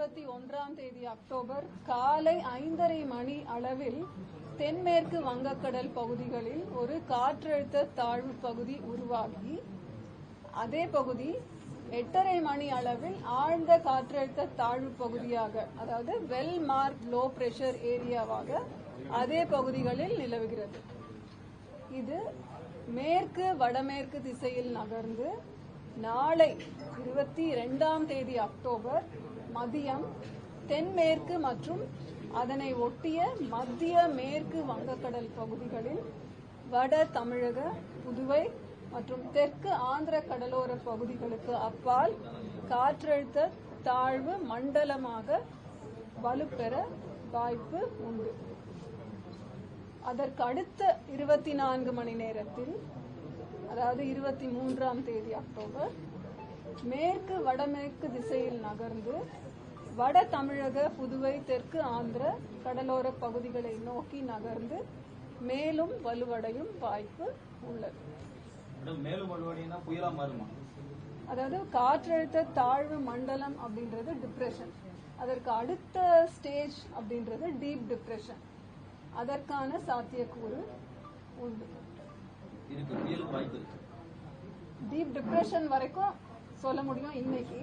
இருபத்தி ஒன்றாம் தேதி அக்டோபர் காலை ஐந்தரை மணி அளவில் தென்மேற்கு வங்கக்கடல் பகுதிகளில் ஒரு காற்றழுத்த தாழ்வு பகுதி உருவாகி அதே பகுதி எட்டரை மணி அளவில் ஆழ்ந்த காற்றழுத்த தாழ்வு பகுதியாக அதாவது வெல் மார்க் லோ பிரஷர் ஏரியாவாக அதே பகுதிகளில் நிலவுகிறது. இது மேற்கு வடமேற்கு திசையில் நகர்ந்து நாளை இருபத்தி இரண்டாம் தேதி அக்டோபர் மதியம் தென்மேற்கு மற்றும் அதனை ஒட்டிய மத்திய மேற்கு வங்கக்கடல் பகுதிகளில் வட தமிழக புதுவை மற்றும் தெற்கு ஆந்திர கடலோர பகுதிகளுக்கு அப்பால் காற்றழுத்த தாழ்வு மண்டலமாக வலுப்பெற வாய்ப்பு உண்டு. அதற்கு அடுத்த இருபத்தி நான்கு மணி நேரத்தில் அதாவது இருபத்தி மூன்றாம் தேதி அக்டோபர் மேற்கு வடமேற்கு திசையில் நகர்ந்து வட தமிழக புதுவை தெற்கு ஆந்திர கடலோர பகுதிகளை நோக்கி நகர்ந்து மேலும் வலுவடையும் வாய்ப்பு உள்ளது. அதாவது காற்றழுத்த தாழ்வு மண்டலம் அப்படின்றது டிப்ரெஷன் அதற்கு அடுத்த ஸ்டேஜ் அப்படின்றது டீப் டிப்ரெஷன் அதற்கான சாத்தியக்கூறு உண்டு. டீப் டிப்ரெஷன் வரைக்கும் சொல்ல முடியும். இன்னைக்கு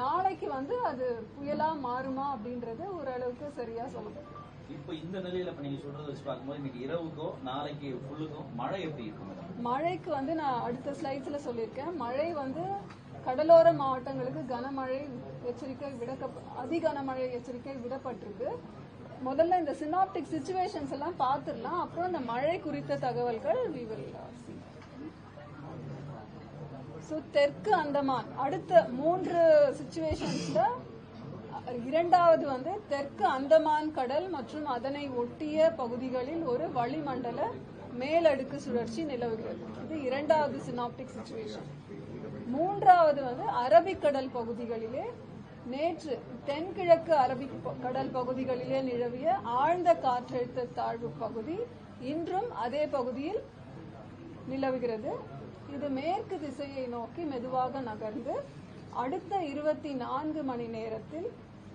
நாளைக்கு வந்து அது புயலா மாறுமா அப்படின்றது ஓரளவுக்கு சரியா சொல்ல முடியும் இப்ப இந்த நிலையில இப்ப நீங்க சொல்றத வச்சு பார்க்கும்போது இன்னைக்கு இரவுக்கோ நாளைக்கு ஃபுல்லுக்கோ மழை எப்படி இருக்கும் மழைக்கு வந்து நான் அடுத்த ஸ்லைட்ஸ்ல சொல்லியிருக்கேன். மழை வந்து கடலோர மாவட்டங்களுக்கு கனமழை எச்சரிக்கை விடக்க அதி கனமழை எச்சரிக்கை விடப்பட்டிருக்கு. முதல்ல இந்த சினாப்டிக் சுச்சுவேஷன்ஸ் எல்லாம் பார்த்துடலாம். அப்புறம் இந்த மழை குறித்த தகவல்கள் see. ஸோ தெற்கு அந்தமான். அடுத்த மூன்று சுச்சுவேஷன்ஸ்ல இரண்டாவது வந்து தெற்கு அந்தமான் கடல் மற்றும் அதனை ஒட்டிய பகுதிகளில் ஒரு வளிமண்டல மேலடுக்கு சுழற்சி நிலவுகிறது. இது இரண்டாவது சினாப்டிக் சுச்சுவேஷன் மூன்றாவது வந்து அரபிக்கடல் பகுதிகளிலே நேற்று தென்கிழக்கு அரபிக் கடல் பகுதிகளிலே நிலவிய ஆழ்ந்த காற்றழுத்த தாழ்வு பகுதி இன்றும் அதே பகுதியில் நிலவுகிறது. இது மேற்கு திசையை நோக்கி மெதுவாக நகர்ந்து அடுத்த இருபத்தி நான்கு மணி நேரத்தில்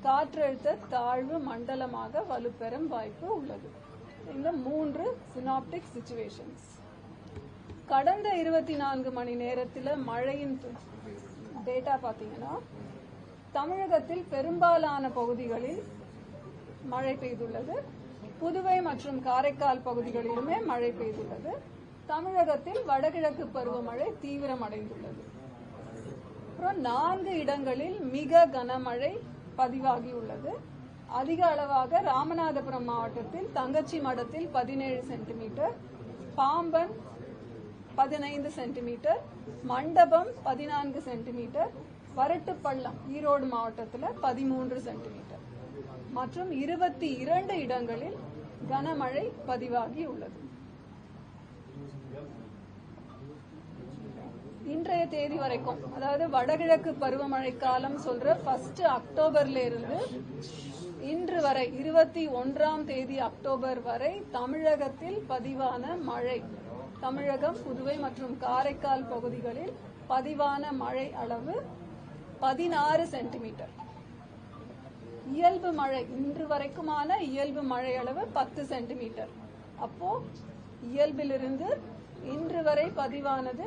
காற்றழுத்த தாழ்வு மண்டலமாக வலுப்பெறும் வாய்ப்பு உள்ளது. இந்த மூன்று சினாப்டிக் சுச்சுவேஷன்ஸ் கடந்த இருபத்தி நான்கு மணி நேரத்தில் மழையின் டேட்டா பார்த்தீங்கன்னா தமிழகத்தில் பெரும்பாலான பகுதிகளில் மழை பெய்துள்ளது. புதுவை மற்றும் காரைக்கால் பகுதிகளிலுமே மழை பெய்துள்ளது. தமிழகத்தில் வடகிழக்கு பருவமழை தீவிரமடைந்துள்ளது. அப்புறம் நான்கு இடங்களில் மிக கனமழை பதிவாகியுள்ளது. அதிக அளவாக ராமநாதபுரம் மாவட்டத்தில் தங்கச்சி மடத்தில் பதினேழு சென்டிமீட்டர் பாம்பன் பதினைந்து சென்டிமீட்டர் மண்டபம் பதினான்கு சென்டிமீட்டர் வரட்டுப்பள்ளம் ஈரோடு மாவட்டத்தில் பதிமூன்று சென்டிமீட்டர். மற்றும் இருபத்தி இரண்டு இடங்களில் கனமழை பதிவாகி உள்ளது இன்றைய தேதி வரைக்கும் அதாவது வடகிழக்கு பருவமழை காலம் சொல்ற ஃபர்ஸ்ட் அக்டோபர்ல இருந்து இன்று வரை இருபத்தி ஒன்றாம் தேதி அக்டோபர் வரை தமிழகத்தில் பதிவான மழை தமிழகம் புதுவை மற்றும் காரைக்கால் பகுதிகளில் பதிவான மழை அளவு பதினாறு சென்டிமீட்டர். இயல்பு மழை இன்று வரைக்குமான இயல்பு மழை அளவு பத்து சென்டிமீட்டர். அப்போ இயல்பிலிருந்து இன்று வரை பதிவானது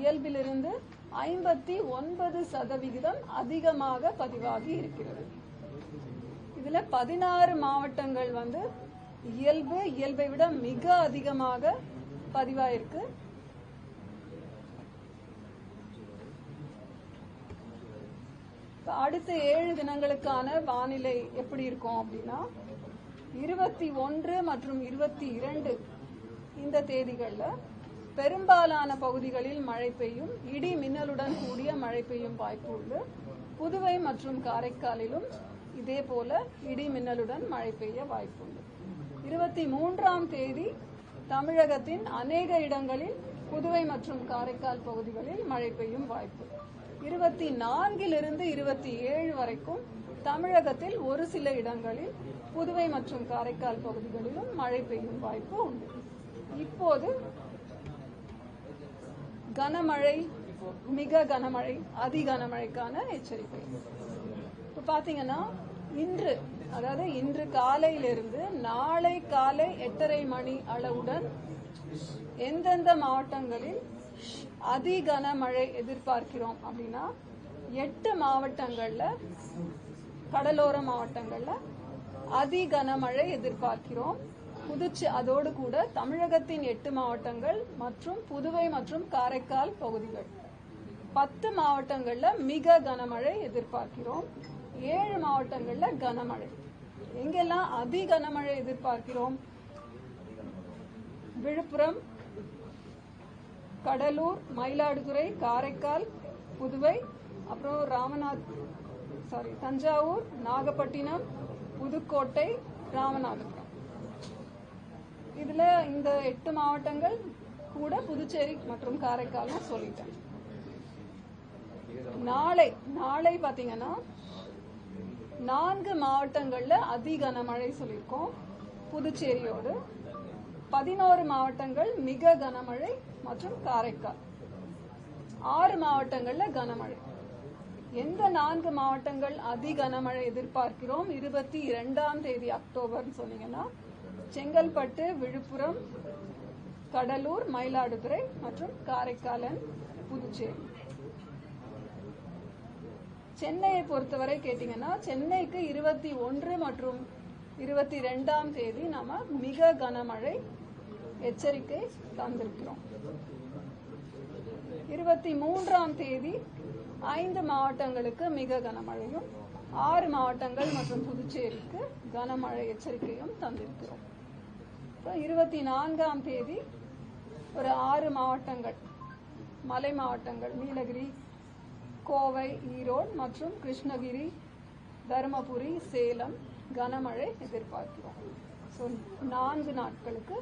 இயல்பிலிருந்து ஐம்பத்தி ஒன்பது சதவிகிதம் அதிகமாக பதிவாகி இருக்கிறது. இதுல பதினாறு மாவட்டங்கள் வந்து இயல்பு இயல்பை விட மிக அதிகமாக பதிவாயிருக்கு. அடுத்த ஏழு தினங்களுக்கான வானிலை எப்படி இருக்கும் அப்படின்னா இருபத்தி ஒன்று மற்றும் இருபத்தி இரண்டு இந்த தேதிகள்ல பெரும்பாலான பகுதிகளில் மழை பெய்யும். இடி மின்னலுடன் கூடிய மழை பெய்யும் வாய்ப்பு உண்டு. புதுவை மற்றும் காரைக்காலிலும் இதே போல இடி மின்னலுடன் மழை பெய்ய வாய்ப்புண்டு இருபத்தி மூன்றாம் தேதி தமிழகத்தின் அநேக இடங்களில் புதுவை மற்றும் காரைக்கால் பகுதிகளில் மழை பெய்யும் வாய்ப்பு. இருபத்தி நான்கிலிருந்து இருபத்தி ஏழு வரைக்கும் தமிழகத்தில் ஒரு சில இடங்களில் புதுவை மற்றும் காரைக்கால் பகுதிகளிலும் மழை பெய்யும் வாய்ப்பு உண்டு. இப்போது கனமழை மிக கனமழை அதி கனமழைக்கான எச்சரிக்கை. இப்ப பாத்தீங்கன்னா இன்று அதாவது இன்று காலையிலிருந்து நாளை காலை எட்டரை மணி அளவுடன் எந்தெந்த மாவட்டங்களில் அதி கனமழை எதிர்பார்க்கிறோம் அப்படின்னா எட்டு மாவட்டங்கள்ல கடலோர மாவட்டங்கள்ல அதி கனமழை எதிர்பார்க்கிறோம். புதுச்சி அதோடு கூட தமிழகத்தின் எட்டு மாவட்டங்கள் மற்றும் புதுவை மற்றும் காரைக்கால் பகுதிகள். பத்து மாவட்டங்கள்ல மிக கனமழை எதிர்பார்க்கிறோம். ஏழு மாவட்டங்கள்ல கனமழை. எங்கெல்லாம் அதி கனமழை எதிர்பார்க்கிறோம்? விழுப்புரம் கடலூர் மயிலாடுதுறை காரைக்கால் புதுவை அப்புறம் ராமநாத் சாரி தஞ்சாவூர் நாகப்பட்டினம் புதுக்கோட்டை ராமநாதபுரம். இதுல இந்த எட்டு மாவட்டங்கள் கூட புதுச்சேரி மற்றும் காரைக்கால்னு சொல்லிட்டேன். நாளை நாளை பாத்தீங்கன்னா நான்கு மாவட்டங்கள்ல அதி கனமழை சொல்லியிருக்கோம். புதுச்சேரியோடு பதினோரு மாவட்டங்கள் மிக கனமழை மற்றும் காரைக்கால். ஆறு மாவட்டங்கள்ல கனமழை. எந்த நான்கு மாவட்டங்கள் அதி கனமழை எதிர்பார்க்கிறோம்? இருபத்தி இரண்டாம் தேதி அக்டோபர்னு சொன்னீங்கன்னா செங்கல்பட்டு விழுப்புரம் கடலூர் மயிலாடுதுறை மற்றும் காரைக்காலன் புதுச்சேரி. சென்னையை பொறுத்தவரை கேட்டீங்கன்னா சென்னைக்கு இருபத்தி ஒன்று மற்றும் இருபத்தி ரெண்டாம் தேதி நாம மிக கனமழை எச்சரிக்கை தந்திருக்கிறோம். இருபத்தி மூன்றாம் தேதி ஐந்து மாவட்டங்களுக்கு மிக கனமழையும் ஆறு மாவட்டங்கள் மற்றும் புதுச்சேரிக்கு கனமழை எச்சரிக்கையும் தந்திருக்கிறோம். இருபத்தி நான்காம் தேதி ஒரு ஆறு மாவட்டங்கள் மலை மாவட்டங்கள் நீலகிரி கோவை ஈரோடு மற்றும் கிருஷ்ணகிரி தருமபுரி சேலம் கனமழை எதிர்பார்க்கிறோம். ஸோ நான்கு நாட்களுக்கு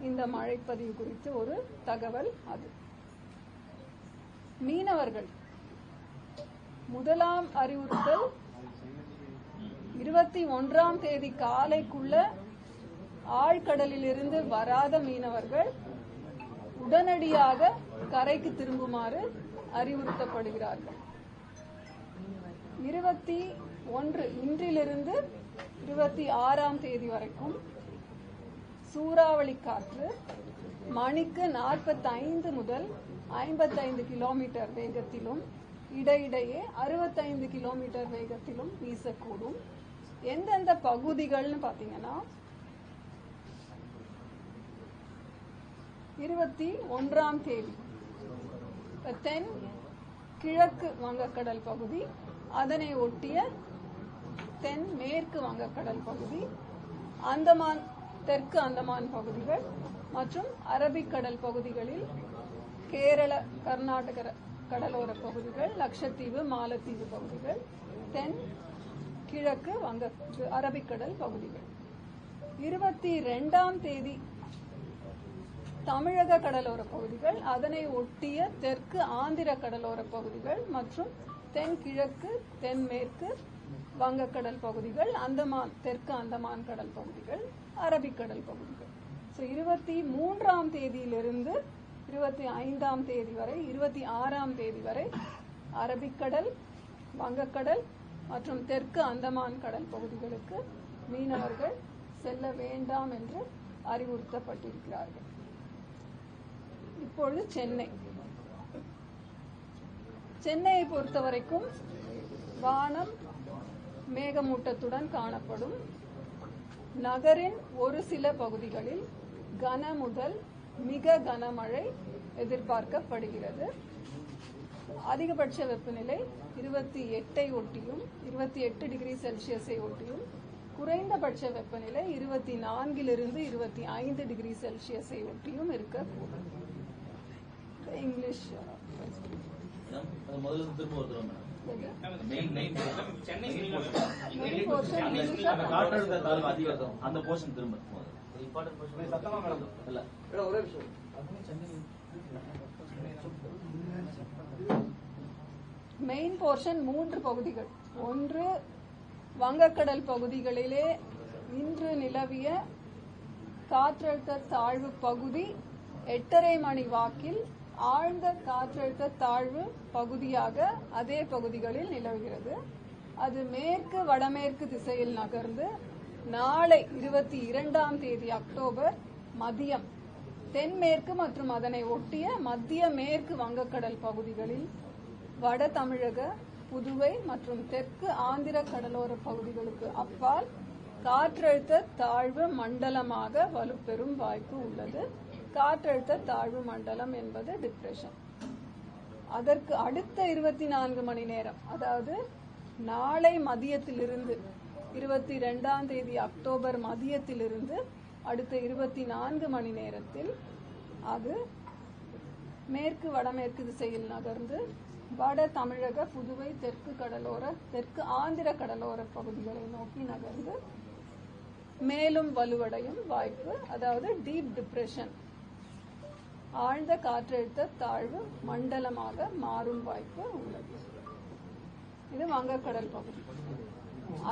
இந்த மழைப்பதிவு குறித்து ஒரு தகவல் அது. மீனவர்கள் முதலாம் அறிவுறுத்தல் இருபத்தி ஒன்றாம் தேதி காலைக்குள்ள ஆழ்கடலிலிருந்து வராத மீனவர்கள் உடனடியாக கரைக்கு திரும்புமாறு அறிவுறுத்தப்படுகிறார்கள். இருபத்தி ஒன்று இன்றிலிருந்து இருபத்தி ஆறாம் தேதி வரைக்கும் சூறாவளி காற்று மணிக்கு 45 முதல் 55 கிலோமீட்டர் வேகத்திலும் இடையிடையே 65 கிலோமீட்டர் வேகத்திலும் வீசக்கூடும். எந்தெந்த பகுதிகள்னு பார்த்தீங்கன்னா இருபத்தி ஒன்றாம் தேதி. தென் கிழக்கு வங்கக்கடல் பகுதி அதனை ஒட்டிய தென் மேற்கு வங்கக்கடல் பகுதி அந்தமான் தெற்கு அந்தமான் பகுதிகள் மற்றும் அரபிக்கடல் பகுதிகளில் கேரள கர்நாடக கடலோர பகுதிகள் லட்சத்தீவு மாலத்தீவு பகுதிகள் தென் கிழக்கு வங்க அரபிக்கடல் பகுதிகள். இருபத்தி ரெண்டாம் தேதி தமிழக கடலோர பகுதிகள் அதனை ஒட்டிய தெற்கு ஆந்திர கடலோர பகுதிகள் மற்றும் தென்கிழக்கு தென்மேற்கு வங்கக்கடல் பகுதிகள் அந்தமான் தெற்கு அந்தமான் கடல் பகுதிகள் அரபிக்கடல் பகுதிகள். ஸோ இருபத்தி மூன்றாம் தேதியிலிருந்து இருபத்தி ஐந்தாம் தேதி வரை இருபத்தி ஆறாம் தேதி வரை அரபிக்கடல் வங்கக்கடல் மற்றும் தெற்கு அந்தமான் கடல் பகுதிகளுக்கு மீனவர்கள் செல்ல வேண்டாம் என்று அறிவுறுத்தப்பட்டிருக்கிறார்கள். இப்பொழுது சென்னை. சென்னையை பொறுத்தவரைக்கும் வானம் மேகமூட்டத்துடன் காணப்படும். நகரின் ஒரு சில பகுதிகளில் கன முதல் மிக கனமழை எதிர்பார்க்கப்படுகிறது. அதிகபட்ச வெப்பநிலை இருபத்தி எட்டை ஒட்டியும் இருபத்தி எட்டு டிகிரி செல்சியஸை ஒட்டியும் குறைந்தபட்ச வெப்பநிலை இருபத்தி நான்கிலிருந்து இருபத்தி ஐந்து டிகிரி செல்சியஸை ஒட்டியும் இருக்கக்கூடும். இங்கிலீஷ் மேடம், அது முதல்ல இருந்து திரும்ப ஒரு தடவை madam main main Chennai Main portion. English ஆ அந்த காற்றழுத்த தாழ்வு அதிகம் அந்த போர்ஷன் திரும்ப சத்தமா மேடம் இல்ல. ஒரே விஷயம் மெயின் போர்ஷன் மூன்று பகுதிகள். ஒன்று வங்கக்கடல் பகுதிகளிலே இன்று நிலவிய காற்றழுத்த தாழ்வு பகுதி எட்டரை மணி வாக்கில் ஆழ்ந்த காற்றழுத்த தாழ்வு பகுதியாக அதே பகுதிகளில் நிலவுகிறது. அது மேற்கு வடமேற்கு திசையில் நகர்ந்து நாளை இருபத்தி இரண்டாம் தேதி அக்டோபர் மதியம் தென்மேற்கு மற்றும் அதனை ஒட்டிய மத்திய மேற்கு வங்கக்கடல் பகுதிகளில் வட தமிழக புதுவை மற்றும் தெற்கு ஆந்திர கடலோர பகுதிகளுக்கு அப்பால் காற்றழுத்த தாழ்வு மண்டலமாக வலுப்பெறும் வாய்ப்பு உள்ளது. காற்றழுத்த தாழ்வு மண்டலம் என்பது டிப்ரெஷன் அதற்கு அடுத்த இருபத்தி நான்கு மணி நேரம் அதாவது நாளை மதியத்திலிருந்து இருபத்தி ரெண்டாம் தேதி அக்டோபர் மதியத்திலிருந்து அடுத்த இருபத்தி நான்கு மணி நேரத்தில் அது மேற்கு வடமேற்கு திசையில் நகர்ந்து வட தமிழக புதுவை தெற்கு கடலோர தெற்கு ஆந்திர கடலோர பகுதிகளை நோக்கி நகர்ந்து மேலும் வலுவடையும் வாய்ப்பு அதாவது டீப் டிப்ரெஷன் ஆழ்ந்த காற்றழுத்த தாழ்வு மண்டலமாக மாறும் வாய்ப்பு உள்ளது. இது வங்கக்கடல் பகுதி.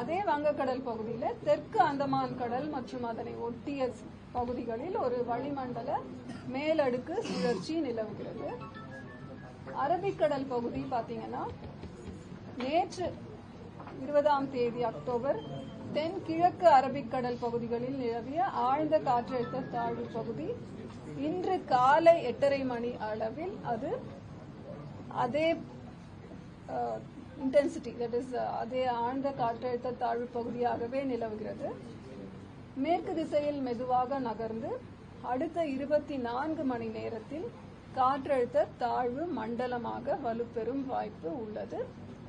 அதே வங்கக்கடல் பகுதியில தெற்கு அந்தமான் கடல் மற்றும் அதனை ஒட்டிய பகுதிகளில் ஒரு வளிமண்டல மேலடுக்கு சுழற்சி நிலவுகிறது. அரபிக்கடல் பகுதி பாத்தீங்கன்னா நேற்று இருபதாம் தேதி அக்டோபர் தென் கிழக்கு அரபிக்கடல் பகுதிகளில் நிலவிய ஆழ்ந்த காற்றழுத்த தாழ்வு பகுதி. இன்று காலை எட்டரை மணி அளவில் அது அதே இன்டென்சிட்டி தட் இஸ் அதே ஆழ்ந்த காற்றழுத்த தாழ்வு பகுதியாகவே நிலவுகிறது. மேற்கு திசையில் மெதுவாக நகர்ந்து அடுத்த இருபத்தி நான்கு மணி நேரத்தில் காற்றழுத்த தாழ்வு மண்டலமாக வலுப்பெறும் வாய்ப்பு உள்ளது.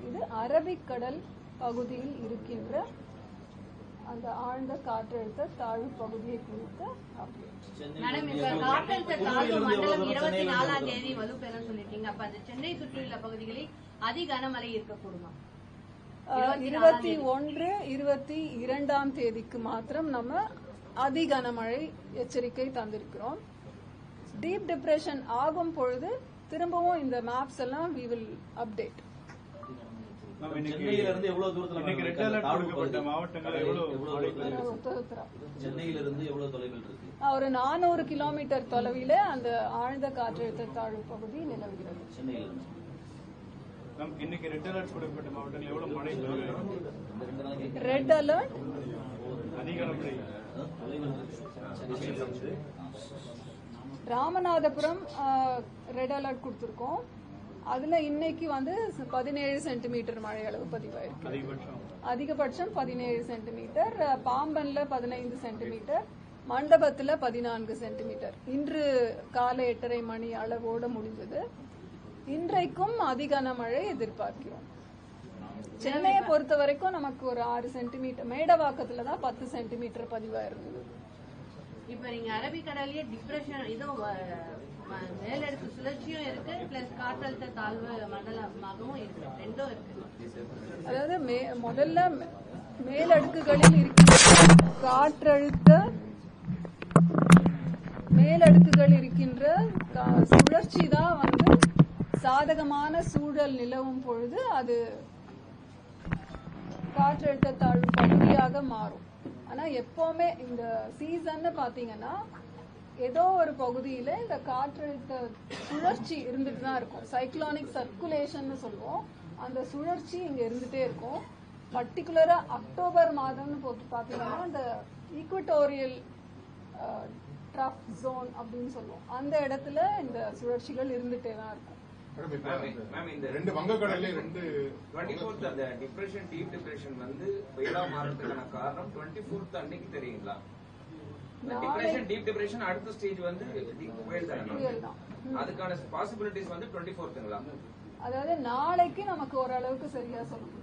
இது அரபிக்கடல் பகுதியில் இருக்கின்ற அந்த ஆழ்ந்த காற்றழுத்த தாழ்வு பகுதியை குறித்த. மேடம் இப்ப காற்றழுத்த தாழ்வு மண்டலம் இருபத்தி நாலாம் தேதி வலுப்பெறும் சொல்லிருக்கீங்க அப்ப அந்த சென்னை சுற்றியுள்ள பகுதிகளில் அதி கனமழை இருக்கக்கூடுமா இருபத்தி ஒன்று இருபத்தி இரண்டாம் தேதிக்கு மாத்திரம் நம்ம அதி கனமழை எச்சரிக்கை தந்திருக்கிறோம். டீப் டிப்ரெஷன் ஆகும் பொழுது திரும்பவும் இந்த மேப்ஸ் எல்லாம் வி வில் அப்டேட் சென்னையில இருந்து எவ்வளவு தூரத்துல? மாவட்டங்கள் எவ்வளவு எவ்வளவு மழை தூரத்துல இருக்கு? சென்னையில இருந்து எவ்வளவு தொலைவில் இருக்கு? ஒரு நானூறு கிலோமீட்டர் தொலைவிலே அந்த ஆழ்ந்த காற்றழுத்த தாழ்வு பகுதி நிலவுகிறது. சென்னையில இருந்து இன்னைக்கு ரெட் அலர்ட் கொடுக்கப்பட்ட மாவட்டங்கள் எவ்வளவு மழை ரெட் அலர்ட். அதிக ராமநாதபுரம் ரெட் அலர்ட் கொடுத்துருக்கோம். அதுல இன்னைக்கு வந்து பதினேழு சென்டிமீட்டர் மழை அளவு பதிவாயிருக்கு. அதிகபட்சம். அதிகபட்சம் பதினேழு சென்டிமீட்டர். பாம்பன்ல பதினைந்து சென்டிமீட்டர். மண்டபத்துல பதினான்கு சென்டிமீட்டர். இன்று காலை எட்டரை மணி அளவோட முடிஞ்சது. இன்றைக்கும் அதிகன மழை எதிர்பார்க்கிறோம். சென்னையை பொறுத்த வரைக்கும் நமக்கு ஒரு ஆறு சென்டிமீட்டர். மேடவாக்கத்துல தான் பத்து சென்டிமீட்டர் பதிவாயிருந்தது. இப்ப நீங்க அரபிக்கடல்லயே டிப்ரெஷன் இதுவும் மேலடுக்கு சுழற்சியும் இருக்கு பிளஸ் காற்றழுத்த தாழ்வு மண்டலமாகவும் இருக்கு. ரெண்டும் இருக்கு. அதாவது முதல்ல மேலடுக்குகளில் இருக்கின்ற காற்றழுத்த மேலடுக்குகள் இருக்கின்ற சுழற்சி தான் வந்து சாதகமான சூழல் நிலவும் பொழுது அது காற்றழுத்த தாழ்வு பகுதியாக மாறும். ஆனா எப்பவுமே இந்த சீசன் பாத்தீங்கன்னா ஏதோ ஒரு பகுதியில இந்த காற்றழுத்த சுழற்சி இருந்துட்டு தான் இருக்கும். சைக்ளானிக் சர்க்குலேஷன் சொல்லுவோம். அந்த சுழற்சி இங்க இருந்துட்டே இருக்கும். பர்டிகுலரா அக்டோபர் மாதம்னு போட்டு பாத்தீங்கன்னா அந்த ஈக்குவட்டோரியல் ட்ரஃப் ஜோன் அப்படின்னு சொல்லுவோம். அந்த இடத்துல இந்த சுழற்சிகள் இருந்துட்டே தான் இருக்கும். மேடம், இப்ப மேம் இந்த ரெண்டு வங்கக்கடல்ல ரெண்டு டுவெண்ட்டி ஃபோர்த் அந்த டிப்ரெஷன் டீப் டிப்ரெஷன் வந்து மாறதுக்கான காரணம் டுவெண்ட்டி ஃபோர்த் அன்னைக்கு தெரியுங்களா? டிப்ரெஷன் டீப் டிப்ரெஷன் அடுத்த ஸ்டேஜ் வந்து அதுக்கான பாசிபிலிட்டிஸ் வந்து டுவெண்ட்டி ஃபோர்த்துங்களா அதாவது நாளைக்கு நமக்கு ஓரளவுக்கு சரியா சொல்ல முடியும்.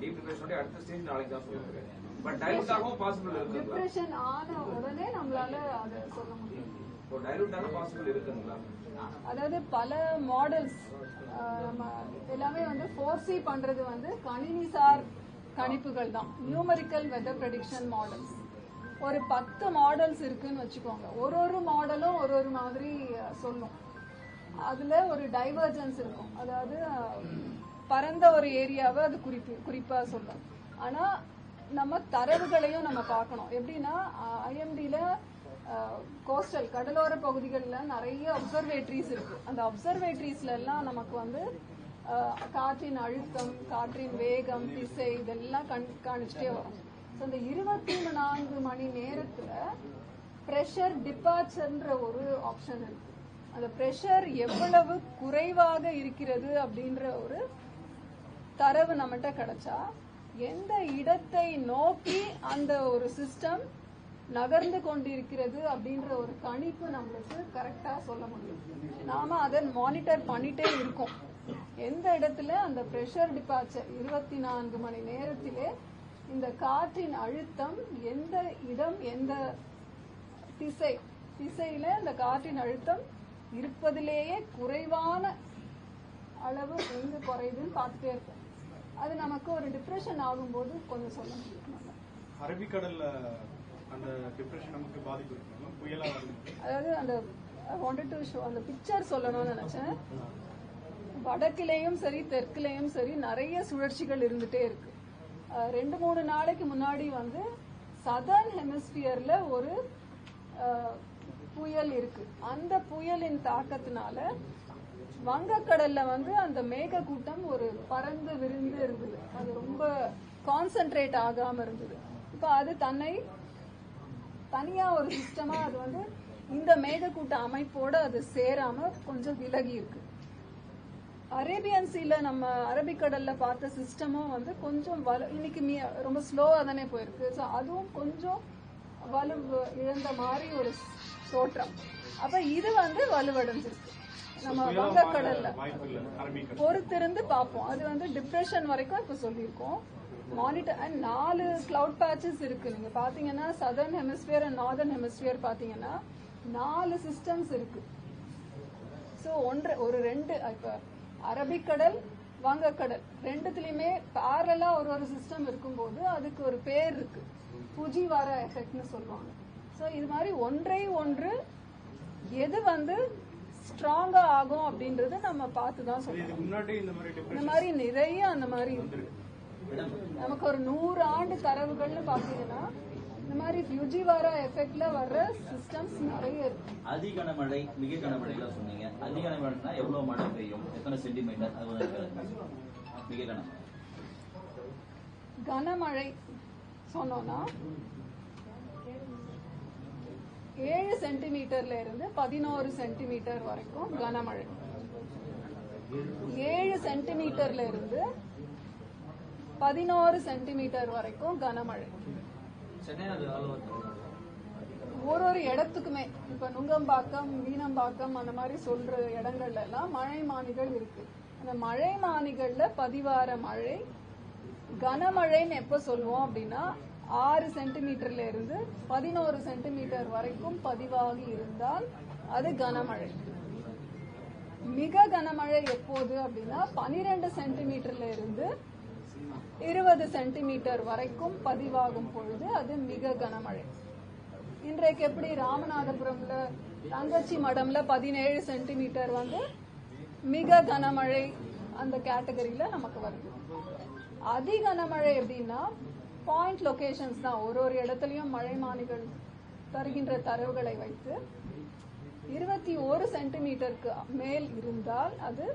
டீப் டிப்ரெஷன் அடுத்த ஸ்டேஜ் நாளைக்கு தான் சொல்லுவாங்க பட் டைலூட் ஆகவும் பாசிபிள் இருக்குங்களா? டிப்ரெஷன் ஆன உடனே நம்மளால அதை சொல்ல முடியும். இப்போ டைலூட் ஆக பாசிபிள் இருக்குங்களா அதாவது பல மாடல்ஸ் நம்ம எல்லாமே வந்து ஃபோர்சி பண்றது வந்து கணினிசார் கணிப்புகள் தான். நியூமரிக்கல் வெதர் ப்ரெடிக்ஷன் மாடல்ஸ் ஒரு பத்து மாடல்ஸ் இருக்குன்னு வச்சுக்கோங்க. ஒரு ஒரு மாடலும் ஒரு ஒரு மாதிரி சொல்லும். அதுல ஒரு டைவர்ஜன்ஸ் இருக்கும். அதாவது பரந்த ஒரு ஏரியாவை அது குறிப்பு குறிப்பா சொல்லும். ஆனா நம்ம தரவுகளையும் நம்ம பார்க்கணும். எப்படின்னா ஐஎம்டில கோஸ்டல் கடலோர பகுதிகளில் நிறைய அப்சர்வேட்ரிஸ் இருக்கு. அந்த அப்சர்வேட்ரிஸ்ல எல்லாம் நமக்கு வந்து காற்றின் அழுத்தம் காற்றின் வேகம் திசை இதெல்லாம் கண் காணிச்சிட்டே வரும். ஸோ இந்த இருபத்தி நான்கு மணி நேரத்துல ப்ரெஷர் டிபார்ச்சர்ன்ற ஒரு ஆப்ஷன் இருக்கு. அந்த ப்ரெஷர் எவ்வளவு குறைவாக இருக்கிறது அப்படின்ற ஒரு தரவு நம்மகிட்ட கிடைச்சா எந்த இடத்தை நோக்கி அந்த ஒரு சிஸ்டம் நகர்ந்து கொண்டிருக்கிறது அப்படின்ற ஒரு கணிப்பு நம்மளுக்கு கரெக்டா சொல்ல முடியும். நாம அதை மானிட்டர் பண்ணிட்டே இருக்கோம். எந்த இடத்துல? அந்த ப்ரெஷர் டிபார்ச்சர் இருபத்தி நான்கு மணி நேரத்திலே இந்த காற்றின் அழுத்தம் எந்த இடம் எந்த திசை? திசையில இந்த காற்றின் அழுத்தம் இருப்பதிலேயே குறைவான அளவு எங்க குறையுதுன்னு பார்த்துட்டே இருப்போம். அது நமக்கு ஒரு டிப்ரெஷன் ஆகும்போது கொஞ்சம் சொல்ல முடியும். அரபிக்கடல்ல அந்த டிப்ரெஷன் நமக்கு பாதிப்பு புயலா அதாவது அந்த வாண்டட் டு ஷோ அந்த பிக்சர் சொல்லணும்னு நினைச்சேன். வடக்கிலேயும் சரி தெற்குலேயும் சரி நிறைய சுழற்சிகள் இருந்துட்டே இருக்கு. ரெண்டு மூணு நாளைக்கு முன்னாடி வந்து சதர்ன் ஹெமிஸ்பியர்ல ஒரு புயல் இருக்கு. அந்த புயலின் தாக்கத்தினால வங்கக்கடல்ல வந்து அந்த மேக கூட்டம் ஒரு பறந்து விரிந்து இருந்தது. அது ரொம்ப கான்சென்ட்ரேட் ஆகாம இருந்தது. இப்ப அது தன்னை தனியா ஒரு சிஸ்டமா அது வந்து இந்த மேகக்கூட்ட அமைப்போட அது சேராம கொஞ்சம் விலகி இருக்கு. அரேபியன் சீல நம்ம அரபிக்கடல்ல பார்த்த சிஸ்டமும் வந்து கொஞ்சம் வலு இன்னைக்கு ரொம்ப ஸ்லோவா தானே போயிருக்கு. ஸோ அதுவும் கொஞ்சம் வலு இழந்த மாதிரி ஒரு தோற்றம். அப்ப இது வந்து வலுவடைஞ்சிருக்கு. நம்ம வங்கக்கடல்ல. பொறுத்திருந்து பார்ப்போம். அது வந்து டிப்ரெஷன் வரைக்கும் இப்ப சொல்லியிருக்கோம். மானிட்டர் அண்ட் நாலு கிளவுட் பேச்சஸ் இருக்கு. நீங்க பாத்தீங்கன்னா southern hemisphere and northern hemisphere பாத்தீங்கன்னா நாலு சிஸ்டம்ஸ் இருக்கு. ஸோ ஒன்று ஒரு ரெண்டு இப்ப அரபிக்கடல் வங்கக்கடல். ரெண்டுத்துலயுமே பேரலா ஒரு ஒரு சிஸ்டம் இருக்கும்போது அதுக்கு ஒரு பேர் இருக்கு. புஜிவாரா எஃபெக்ட்னு சொல்லுவாங்க. ஸோ இது மாதிரி ஒன்றை ஒன்று எது வந்து ஸ்ட்ராங்கா ஆகும் அப்படின்றது நம்ம பார்த்து தான் சொல்லணும். இந்த மாதிரி நிறைய அந்த மாதிரி இருக்கு. நமக்கு ஒரு நூறு ஆண்டு தரவுகள்னு பாத்தீங்கன்னா இந்த மாதிரி ஃபியூஜிவாரா எஃபெக்ட்ல வர்ற சிஸ்டம்ஸ் நிறைய இருக்கு. அதி கனமழை மிக கனமழைலாம் சொன்னீங்க. அதி கனமழைனா எவ்வளவு மழை பெய்யும்? எத்தனை சென்டிமீட்டர் அது மிக கனமழை. கனமழை சொன்னோம்னா ஏழு சென்டிமீட்டர்ல இருந்து பதினோரு சென்டிமீட்டர் வரைக்கும் கனமழை. ஏழு சென்டிமீட்டர்ல இருந்து பதினோரு சென்டிமீட்டர் வரைக்கும் கனமழை. ஒரு ஒரு இடத்துக்குமே இப்ப நுங்கம்பாக்கம் மீனம்பாக்கம் அந்த மாதிரி சொல்ற இடங்கள்ல எல்லாம் மழை மானிகள் இருக்கு. அந்த மழை மானிகள்ல பதிவார மழை கனமழைன்னு எப்ப சொல்லுவோம் அப்படின்னா ஆறு சென்டிமீட்டர்ல இருந்து பதினோரு சென்டிமீட்டர் வரைக்கும் பதிவாகி இருந்தால் அது கனமழை. மிக கனமழை எப்போது அப்படின்னா பனிரெண்டு சென்டிமீட்டர்ல இருந்து இருபது சென்டிமீட்டர் வரைக்கும் பதிவாகும் பொழுது அது மிக கனமழை. இன்றைக்கு எப்படி ராமநாதபுரம்ல தங்கச்சி மடம்ல பதினேழு சென்டிமீட்டர் வந்து மிக கனமழை அந்த கேட்டகரியில நமக்கு வருது. அதி கனமழை எப்படின்னா பாயிண்ட் லொகேஷன்ஸ் தான். ஒரு ஒரு இடத்துலயும் மழைமானிகள் தருகின்ற தரவுகளை வைத்து இருபத்தி ஒரு சென்டிமீட்டருக்கு மேல் இருந்தால் அது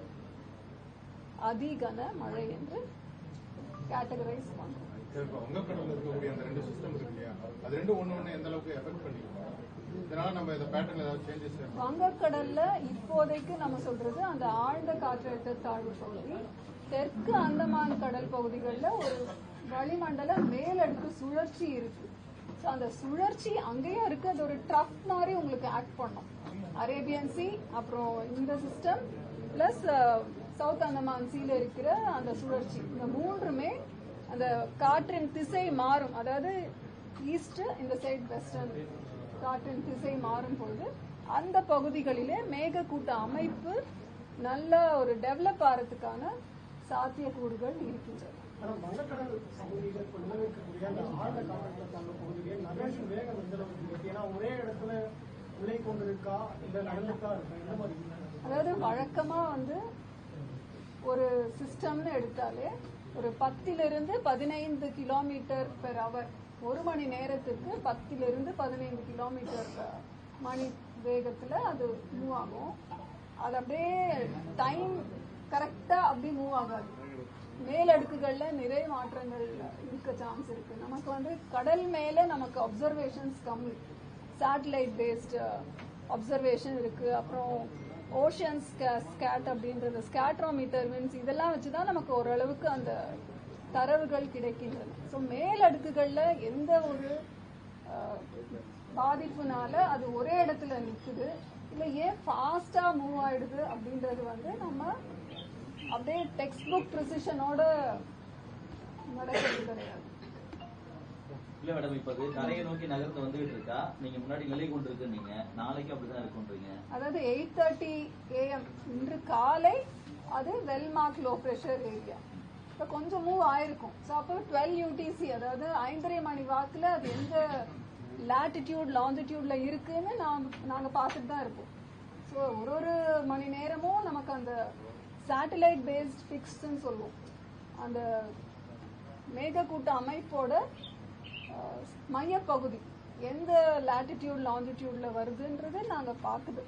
அதிகன மழை என்று கேட்டகரைஸ் பண்றோம் சரி, இப்ப வங்கக்கடல்ல இருக்கக்கூடிய அந்த ரெண்டு சிஸ்டம் இருக்கு இல்லையா? அது ரெண்டும் ஒண்ணு ஒண்ணு எந்த அளவுக்கு எஃபெக்ட் பண்ணிருக்கோம் இதனால நம்ம இந்த பேட்டர்ல ஏதாவது சேஞ்சஸ் வங்கக்கடல்ல இப்போதைக்கு நம்ம சொல்றது அந்த ஆழ்ந்த காற்றழுத்த தாழ்வு பகுதி தெற்கு அந்தமான் கடல் பகுதிகளில் ஒரு வளிமண்டல மேலடுக்கு சுழற்சி இருக்கு. ஸோ அந்த சுழற்சி அங்கேயும் இருக்கு. அது ஒரு ட்ரஃப் மாதிரி உங்களுக்கு ஆக்ட் பண்ணும். அரேபியன் சி அப்புறம் இந்த சிஸ்டம் பிளஸ் சவுத் அந்தமான் சீல இருக்கிற அந்த சுழற்சி. இந்த மூன்றுமே அந்த காற்றின் திசை மாறும். அதாவது ஈஸ்ட் இந்த சைடு வெஸ்டர்ன். காற்றின் திசை மாறும் பொழுது அந்த பகுதிகளிலே மேகக்கூட்ட அமைப்பு நல்ல ஒரு டெவலப் ஆகிறதுக்கான சாத்தியக்கூறுகள் இருக்கின்றன. அதாவது வழக்கமா வந்து ஒரு சிஸ்டம்னு எடுத்தாலே ஒரு பத்திலிருந்து பதினைந்து கிலோமீட்டர் பெர் அவர் ஒரு மணி நேரத்துக்கு பத்திலிருந்து பதினைந்து கிலோமீட்டர் மணி வேகத்துல அது மூவ் ஆகும். அது அப்படியே டைம் கரெக்டா அப்படி மூவ் ஆகாது. மேலடுக்குகள்ல நிறைய மாற்றங்கள் இருக்க சான்ஸ் இருக்கு. நமக்கு வந்து கடல் மேல நமக்கு அப்சர்வேஷன்ஸ் கம்மி. சேட்டலைட் பேஸ்டு அப்சர்வேஷன் இருக்கு. அப்புறம் ஓஷன் ஸ்கேட் அப்படின்றது ஸ்கேட்ரோமீட்டர் மீன்ஸ் இதெல்லாம் வச்சுதான் நமக்கு ஓரளவுக்கு அந்த தரவுகள் கிடைக்கின்றன. ஸோ மேலடுக்குகளில் எந்த ஒரு பாதிப்புனால அது ஒரே இடத்துல நிற்குது இல்லை ஏன் ஃபாஸ்டா மூவ் ஆயிடுது அப்படின்றது வந்து நம்ம அப்படியே டெக்ஸ்ட் புக் ப்ரிசிஷனோட நடக்கிறது கிடையாது. இல்ல மேடம் இப்ப கரையை நோக்கி நகர்ந்து வந்துகிட்டு இருக்கா நீங்க முன்னாடி நிலை கொண்டு நாளைக்கு அப்படிதான் இருக்குன்றீங்க அதாவது எயிட் தேர்ட்டி ஏஎம் இன்று காலை அது வெல்மார்க் லோ ப்ரெஷர் ஏரியா இப்போ கொஞ்சம் மூவ் ஆயிருக்கும். ஸோ அப்போ டுவெல் யூடிசி அதாவது ஐந்தரை மணி வாக்குல அது எந்த லாட்டிடியூட் லாங்கிடியூட்ல இருக்குன்னு நாம் நாங்க பார்த்துட்டு தான் இருப்போம். ஸோ ஒரு ஒரு மணி நேரமும் நமக்கு அந்த சேட்டலைட் பேஸ்ட் ஃபிக்ஸ்ன்னு சொல்லுவோம். அந்த மேகக்கூட்ட அமைப்போட மையப்பகுதி. எந்த லாட்டிடியூட் லாங்கிடியூட்ல வருதுன்றது நாங்க பார்க்குது.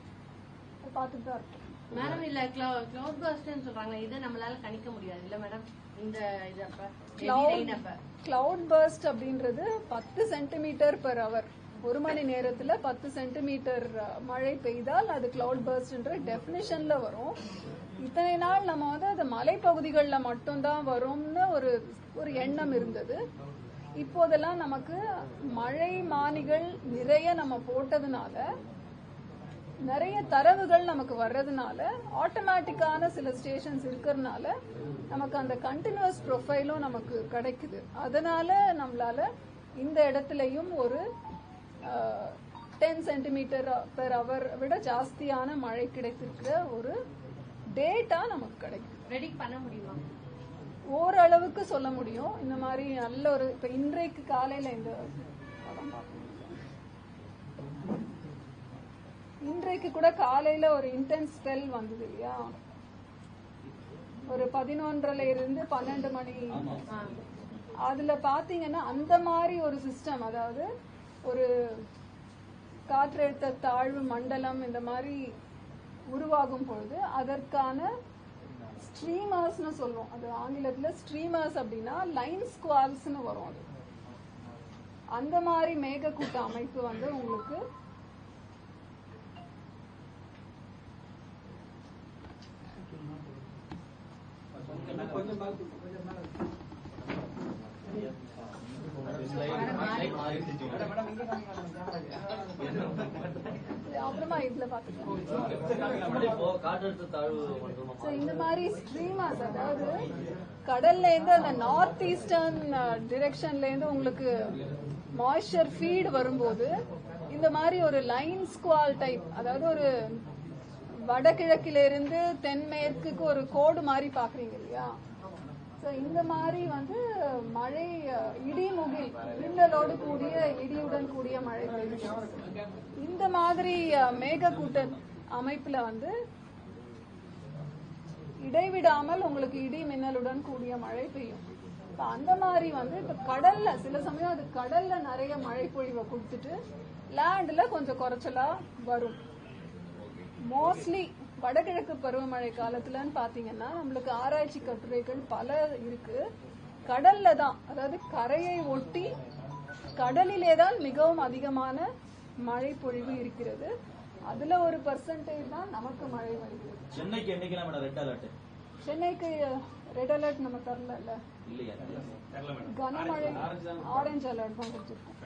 பார்த்துட்டு தான் இருக்கோம். மேடம் இல்ல கிளவுட் பர்ஸ்ட்னு சொல்றாங்க. இது நம்மளால கணிக்க முடியாது. இல்ல மேடம் இந்த இது அப்ப கிளவுட் பர்ஸ்ட் அப்படின்றது பத்து சென்டிமீட்டர் பெர் அவர் ஒரு மணி நேரத்துல பத்து சென்டிமீட்டர் மழை பெய்தால் அது கிளவுட் பர்ஸ்ட்ன்ற டெஃபினிஷன்ல வரும். இத்தனை நாள் நம்ம வந்து அது மலைப்பகுதிகளில் மட்டும்தான் வரும்னு ஒரு ஒரு எண்ணம் இருந்தது. இப்போதெல்லாம் நமக்கு மழை மானிகள் நிறைய நம்ம போட்டதுனால நிறைய தரவுகள் நமக்கு வர்றதுனால ஆட்டோமேட்டிக்கான சில ஸ்டேஷன்ஸ் இருக்கிறதுனால நமக்கு அந்த கண்டினியூஸ் ப்ரொஃபைலும் நமக்கு கிடைக்குது. அதனால நம்மளால இந்த இடத்துலயும் ஒரு டென் சென்டிமீட்டர் பெர் அவர் விட ஜாஸ்தியான மழை கிடைத்திருக்கிற ஒரு டேட்டா நமக்கு கிடைக்கும் ப்ரெடிக்ட் பண்ண முடியுமா? ஓரளவுக்கு சொல்ல முடியும். இந்த மாதிரி நல்ல ஒரு இப்ப இன்றைக்கு காலையில இந்த படம் இன்றைக்கு கூட காலையில ஒரு இன்டென்ஸ் ஸ்பெல் வந்தது இல்லையா? ஒரு பதினொன்றரை இருந்து பன்னெண்டு மணி. ஆ. அதுல பாத்தீங்கன்னா அந்த மாதிரி ஒரு சிஸ்டம் அதாவது ஒரு காற்றழுத்த தாழ்வு மண்டலம் இந்த மாதிரி உருவாகும் பொழுது அதற்கான ஸ்ட்ரீமர்ஸ்னு சொல்லுவோம். அது ஆங்கிலத்துல ஸ்ட்ரீமர்ஸ் அப்படின்னா லைன் ஸ்குவார்ஸ்னு வரும் அது. அந்த மாதிரி மேகக்கூட்ட அமைப்பு வந்து உங்களுக்கு அப்புறமா இதுல பாத்துக்கலாம் இந்த மாதிரி ஸ்ட்ரீமர்ஸ் அதாவது கடல்ல இருந்து அந்த நார்த் ஈஸ்டர்ன் டிரெக்ஷன்ல இருந்து உங்களுக்கு மாய்ஸ்சர் ஃபீட் வரும்போது இந்த மாதிரி ஒரு லைன் ஸ்குவால் டைப் அதாவது ஒரு வடகிழக்கிலிருந்து தென்மேற்குக்கு ஒரு கோடு மாதிரி பாக்குறீங்க இல்லையா? ஸோ இந்த மாதிரி வந்து மழை அஹ், இடி முகில் மின்னலோடு கூடிய இடியுடன் கூடிய மழை பெய்யும் இந்த மாதிரி அஹ், மேகக்கூட்ட அமைப்புல வந்து இடைவிடாமல் உங்களுக்கு இடி மின்னலுடன் கூடிய மழை பெய்யும். அந்த மாதிரி வந்து இப்ப கடல்ல சில சமயம் அது கடல்ல நிறைய மழை பொழிவை கொடுத்துட்டு லேண்ட்ல கொஞ்சம் குறைச்சலா வரும். மோஸ்ட்லி வடகிழக்கு பருவமழை காலத்துலன்னு பாத்தீங்கன்னா நம்மளுக்கு ஆராய்ச்சி கட்டுரைகள் பல இருக்கு. கடல்ல தான் அதாவது கரையை ஒட்டி கடலிலே தான் மிகவும் அதிகமான மழை பொழிவு இருக்கிறது. அதுல ஒரு பர்சன்டேஜ் தான் நமக்கு மழை வருகிறது சென்னைக்கு ரெட் அலர்ட் சென்னைக்கு ரெட் அலர்ட் நம்ம தரல இல்லையா? கனமழை ஆரஞ்சு அலர்ட் தான் கொடுத்துருக்கோம்